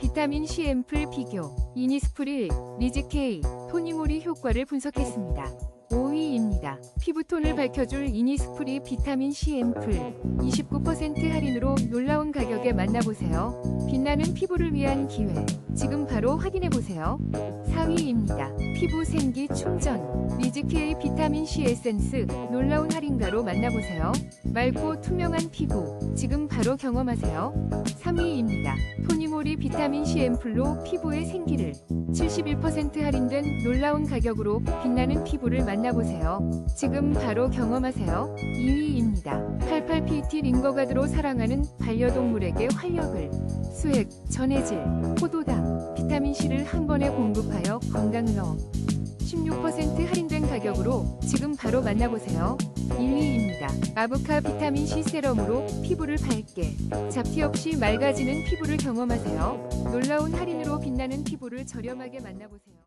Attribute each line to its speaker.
Speaker 1: 비타민 C 앰플 비교, 이니스프릴, 리즈케이, 토니모리 효과를 분석했습니다. 5위입니다. 피부톤을 밝혀줄 이니스프리 비타민 C 앰플 29% 할인으로 놀라운 가격에 만나보세요. 빛나는 피부를 위한 기회. 지금 바로 확인해보세요. 4위입니다. 피부 생기 충전. 리즈케이 비타민 C 에센스 놀라운 할인가로 만나보세요. 맑고 투명한 피부. 지금 바로 경험하세요. 3위입니다. 토니모리 비타민 C 앰플로 피부의 생기를 71% 할인된 놀라운 가격으로 빛나는 피부를 만나보세요. 지금 바로 경험하세요. 2위입니다. 88PT 링거가드로 사랑하는 반려동물에게 활력을 수액, 전해질, 포도당, 비타민C를 한 번에 공급하여 건강러 16% 할인된 가격으로 지금 바로 만나보세요. 1위입니다. 아보카 비타민C 세럼으로 피부를 밝게, 잡티 없이 맑아지는 피부를 경험하세요. 놀라운 할인으로 빛나는 피부를 저렴하게 만나보세요.